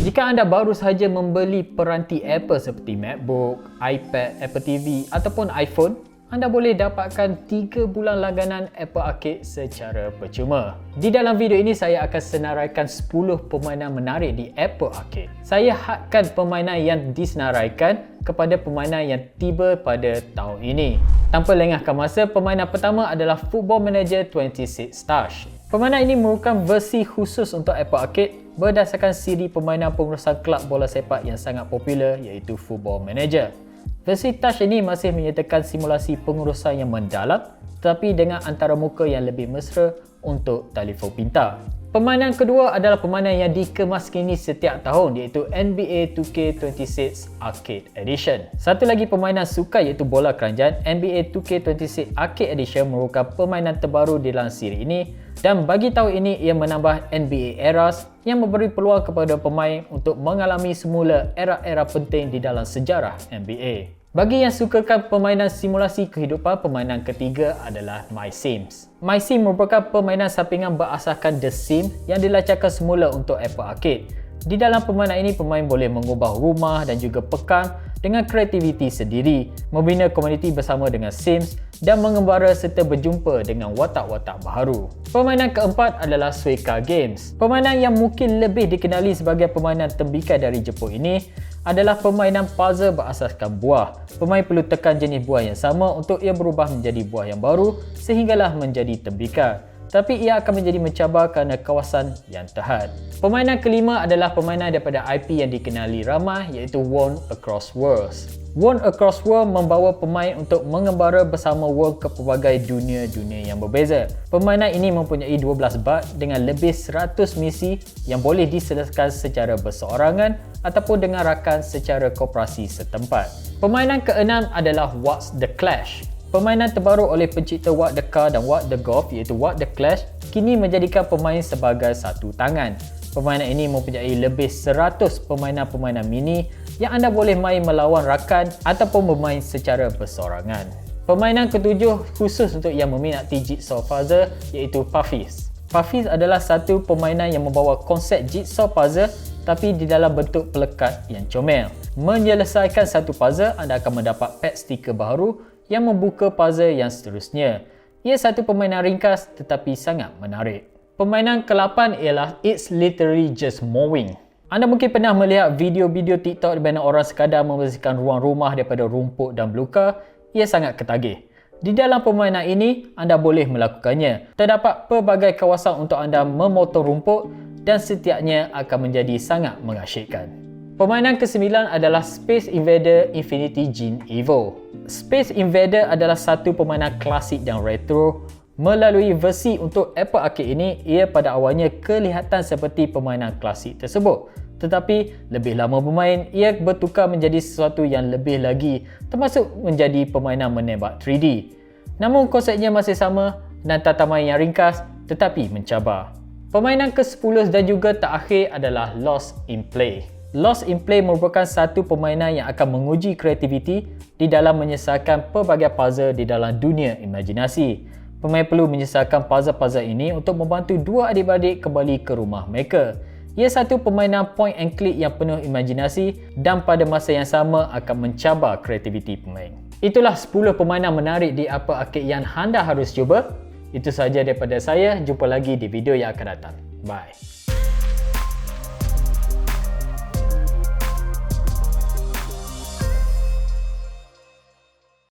Jika anda baru sahaja membeli peranti Apple seperti MacBook, iPad, Apple TV ataupun iPhone, anda boleh dapatkan 3 bulan langganan Apple Arcade secara percuma. Di dalam video ini saya akan senaraikan 10 permainan menarik di Apple Arcade. Saya hadkan permainan yang disenaraikan kepada permainan yang tiba pada tahun ini. Tanpa lengahkan masa, permainan pertama adalah Football Manager 26 Stars. Permainan ini merupakan versi khusus untuk Apple Arcade berdasarkan siri permainan pengurusan kelab bola sepak yang sangat popular iaitu Football Manager. Versi touch ini masih menyertakan simulasi pengurusan yang mendalam tetapi dengan antara muka yang lebih mesra untuk telefon pintar. Permainan kedua adalah permainan yang dikemaskini setiap tahun iaitu NBA 2K26 Arcade Edition. Satu lagi permainan suka iaitu bola keranjang, NBA 2K26 Arcade Edition merupakan permainan terbaru di dalam siri ini dan bagi tahun ini ia menambah NBA Eras yang memberi peluang kepada pemain untuk mengalami semula era-era penting di dalam sejarah NBA. Bagi yang sukakan permainan simulasi kehidupan, permainan ketiga adalah My Sims. My Sims merupakan permainan sampingan berasaskan The Sims yang dilancarkan semula untuk Apple Arcade. Di dalam permainan ini, pemain boleh mengubah rumah dan juga pekan dengan kreativiti sendiri, membina komuniti bersama dengan Sims dan mengembara serta berjumpa dengan watak-watak baharu. Permainan keempat adalah Suika Games. Permainan yang mungkin lebih dikenali sebagai permainan tembikai dari Jepun ini adalah permainan puzzle berasaskan buah. Pemain perlu tekan jenis buah yang sama untuk ia berubah menjadi buah yang baru sehinggalah menjadi tembikai tapi ia akan menjadi mencabar kerana kawasan yang terhad. Permainan kelima adalah permainan daripada IP yang dikenali ramai iaitu World Across Worlds. World Across World membawa pemain untuk mengembara bersama world ke pelbagai dunia-dunia yang berbeza. Permainan ini mempunyai 12 bab dengan lebih 100 misi yang boleh diselesaikan secara berseorangan ataupun dengan rakan secara kooperasi setempat. Permainan keenam adalah What's the Clash Permainan terbaru oleh pencipta What the Car dan What the Golf iaitu What the Clash kini menjadikan pemain sebagai satu tangan. Permainan ini mempunyai lebih 100 permainan-permainan mini yang anda boleh main melawan rakan ataupun bermain secara bersorangan. Permainan ketujuh khusus untuk yang meminati jigsaw puzzle iaitu Puffies. Puffies adalah satu permainan yang membawa konsep jigsaw puzzle tapi di dalam bentuk pelekat yang comel. Menyelesaikan satu puzzle, anda akan mendapat pet stiker baru yang membuka puzzle yang seterusnya. Ia satu permainan ringkas tetapi sangat menarik. Permainan ke-8 ialah It's Literally Just Mowing. Anda mungkin pernah melihat video-video TikTok di mana orang sekadar membersihkan ruang rumah daripada rumput dan belukar. Ia sangat ketagih. Di dalam permainan ini, anda boleh melakukannya. Terdapat pelbagai kawasan untuk anda memotong rumput dan setiapnya akan menjadi sangat mengasyikkan. Permainan ke-9 adalah Space Invader Infinity Gene Evo. Space Invader adalah satu permainan klasik dan retro. Melalui versi untuk Apple Arcade ini, ia pada awalnya kelihatan seperti permainan klasik tersebut. Tetapi lebih lama bermain, ia bertukar menjadi sesuatu yang lebih lagi termasuk menjadi permainan menembak 3D. Namun konsepnya masih sama dan tataman yang ringkas tetapi mencabar. Permainan ke-10 dan juga terakhir adalah Lost in Play. Lost in Play merupakan satu permainan yang akan menguji kreativiti di dalam menyelesaikan pelbagai puzzle di dalam dunia imajinasi. Pemain perlu menyelesaikan puzzle-puzzle ini untuk membantu dua adik-beradik kembali ke rumah mereka. Ia satu permainan point and click yang penuh imajinasi dan pada masa yang sama akan mencabar kreativiti pemain. Itulah 10 permainan menarik di Apple Arcade yang anda harus cuba. Itu sahaja daripada saya. Jumpa lagi di video yang akan datang. Bye.